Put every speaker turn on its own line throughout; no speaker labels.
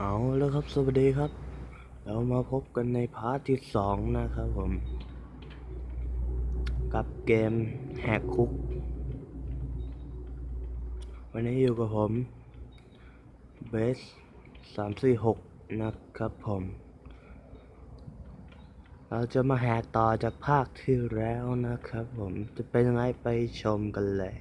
เอาแล้วครับ สวัสดีครับ เรามาพบกันในพาร์ทที่สองนะครับผม กับเกมแหกคุก วันนี้อยู่กับผมเบสสามสี่หกนะครับผม เราจะมาแหกต่อจากภาคที่แล้วนะครับผม จะเป็นยังไงไปชมกันเลย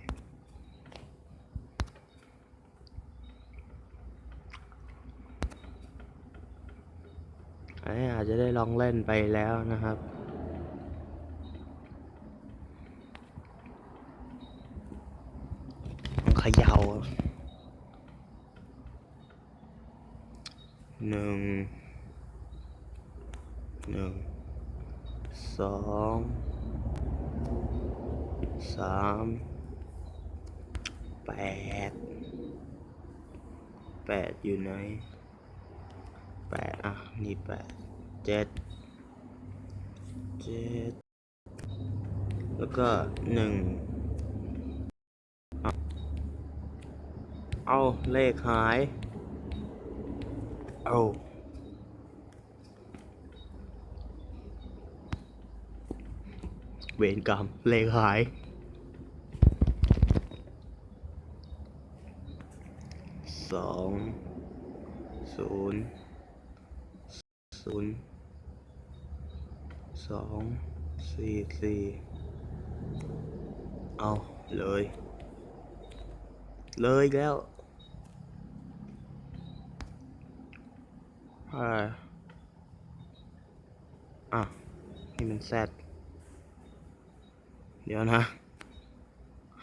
อันนี้อา จะได้ลองเล่นไปแล้วนะครับ ขย่าหนึ่ง หนึ่ง สอง สาม แปด แปดอยู่ไหนแปดอะนี่แปด เจ็ดเจ็ดแล้วก็หนึ่งเอาเอาเลขหาย เอาเวรกรรมเลขหาย สองศูนย์ศูนย์ สองสี่สี่เอาเลย เลยแล้วอะไรอะนี่มันแซดเดี๋ยวนะ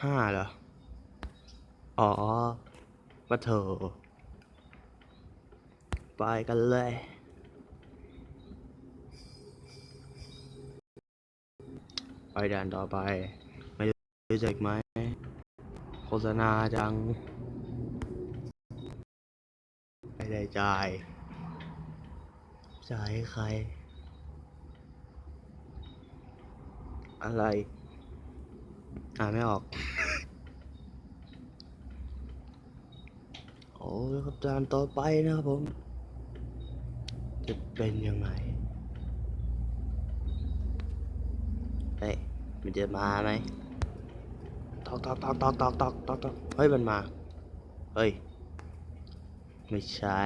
ห้าเหรอ อ๋อมาเถอไปกันเลย ไปด่านต่อไป ไม่รู้จักไหม โฆษณาจัง ไม่ได้จ่าย จ่ายให้ใคร อะไร อ่านไม่ออก โอ้ยครับด่านต่อไปนะครับผม จะเป็นยังไง เฮ้ย มันจะมาไหมตอกตอกตอกตอกตอกตอกตอกตอกเฮ้ยมันมา เฮ้ย ไม่ใช่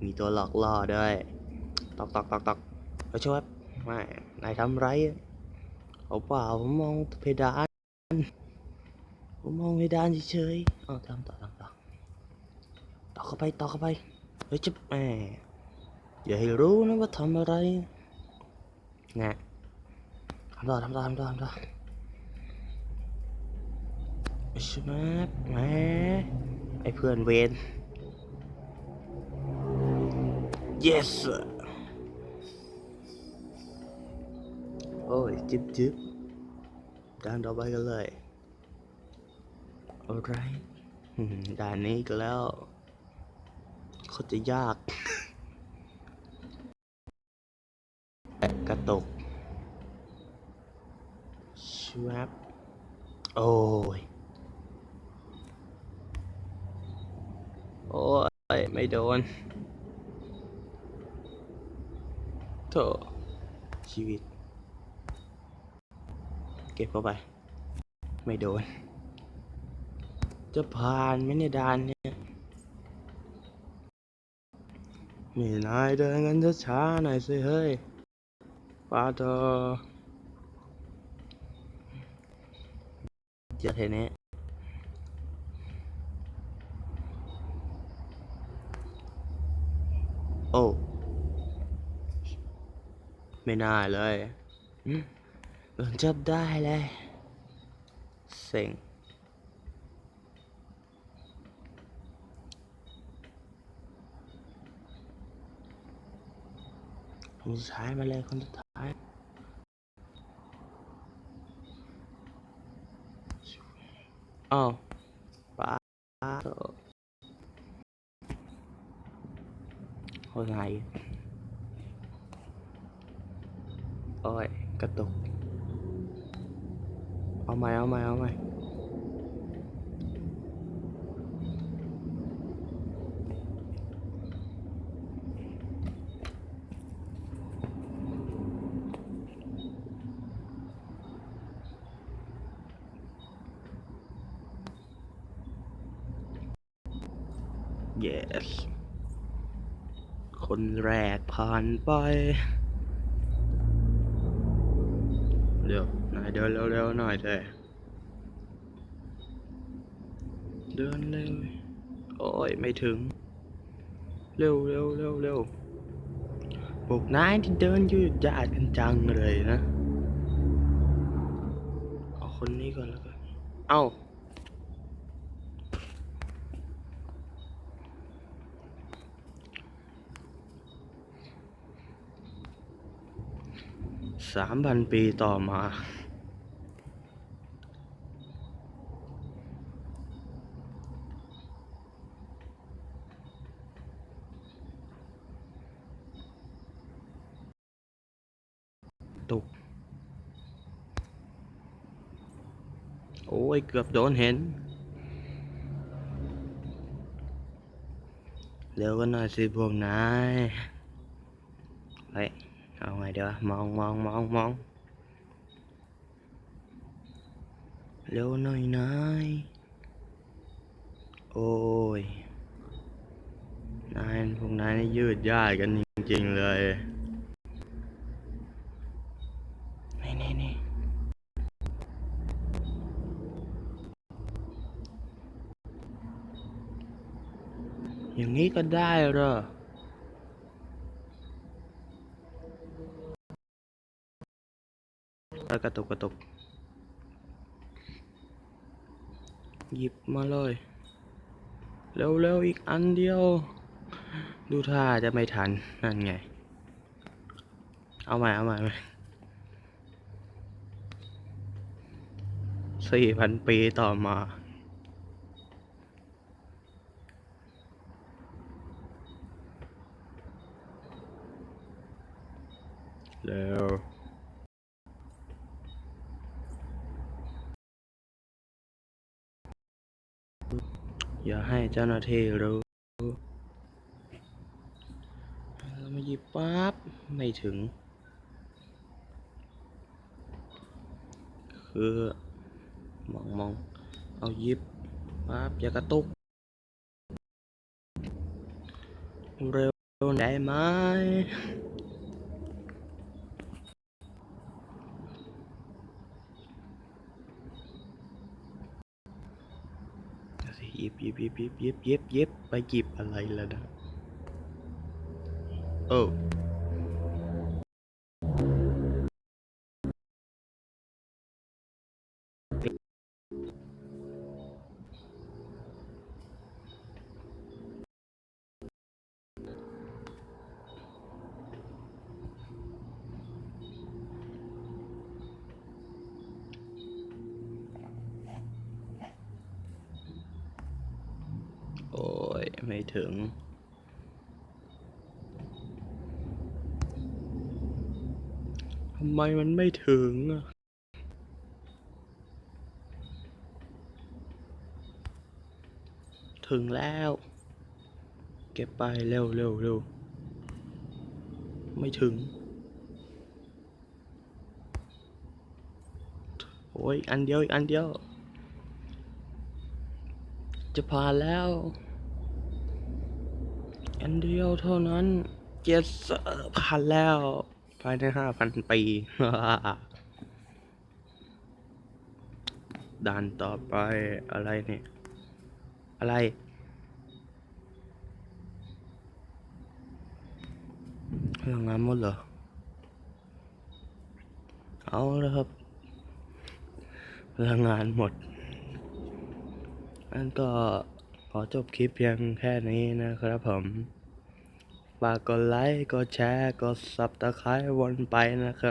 มีตัวหลอกล่อด้วยตอกตอกตอกตอกเฮ้ยช่วยไม่นายทำไรอะเอาเปล่าผมมองเพดาน ผมมองเพดานเฉยๆเอาทำต่อทำต่อต่อเข้าไปต่อเข้าไป เฮ้ยจะแหมอย่าให้รู้นะว่าทำอะไรไงทำต่อทำต่อทำต่อทำต่อใช่ไหมแหมไอเพื่อนเวน yes โอ้ยจิบจิบด่านต่อไปกันเลย alright ด่านนี้ก็แล้วโคตรจะยากกระตก ชวับ โอ้ย โอ้ย ไม่โดนโถชีวิต เก็บเข้าไป ไม่โดน จะผ่านไหมเนี่ยดานเนี่ยมีนายเดินกันช้าๆหน่อยสิเฮ้ยปาเธอ เจอเทนี้โอ้ไม่น่าเลยอืมโดนจับได้เลยเซ็งคนสุดท้ายมาเลยคนสุดท้าย อ้าวป้าโตคนไหนโอ้ยกระตุก เอาใหม่เอาใหม่เอาใหม่ yes คนแรกผ่านไป เดี๋ยวนายเดินเร็วๆหน่อยเถอะเดินเร็ว โอ้ย ไม่ถึง เร็วเร็วเร็วเร็วพวกนายที่เดินยืดยาดกันจังเลยนะ เอาคนนี้ก่อนแล้วกัน เอ้า สามพันปีต่อมา ตุก โอ้ย เกือบโดนเห็นเร็วกันหน่อยสิพวกนายไง เดี๋ยวมองมองมองมองเร็วหน่อยนายโอ้ย นายพวกนายนี่ยืดย่าดกันจริง ๆ เลย นี่นี่นี่อย่างนี้ก็ได้เหรอ แล้วกระตุกกระตุก หยิบมาเลย เร็วๆอีกอันเดียว ดูท่าจะไม่ทัน นั่นไง เอาใหม่เอาใหม่เอาใหม่สี่พันปีต่อมาเร็ว อย่า ให้เจ้าหน้าที่รู้เรามาหยิบปั๊บไม่ถึง คือมองมองเอายิบปั๊บอย่ากระตุก เร็วได้ไหมเอาสิห ยิบยิบเยิบเยิบเยิบเยิบเยิบไปหยิบอะไรแล้วนะ เออ้ย ไม่ถึง ทำไมมันไม่ถึงอะถึงแล้ว เก็บไปเร็วเร็วเร็วไม่ถึง โอ้ยอันเดียวอีกอันเดียว จะผ่านแล้ว อันเดียวเท่านั้นเจ็ดผ่านแล้วภายในห้าพันปี ด่านต่อไปอะไรเนี่ย อะไร พลังงานหมดเหรอ เอาแล้วครับ พลังงานหมดอันก็ ขอจบคลิปเพียงแค่นี้นะครับผมฝากกดไลค์ กดแชร์ กดซับสไคร์วนไปนะครับ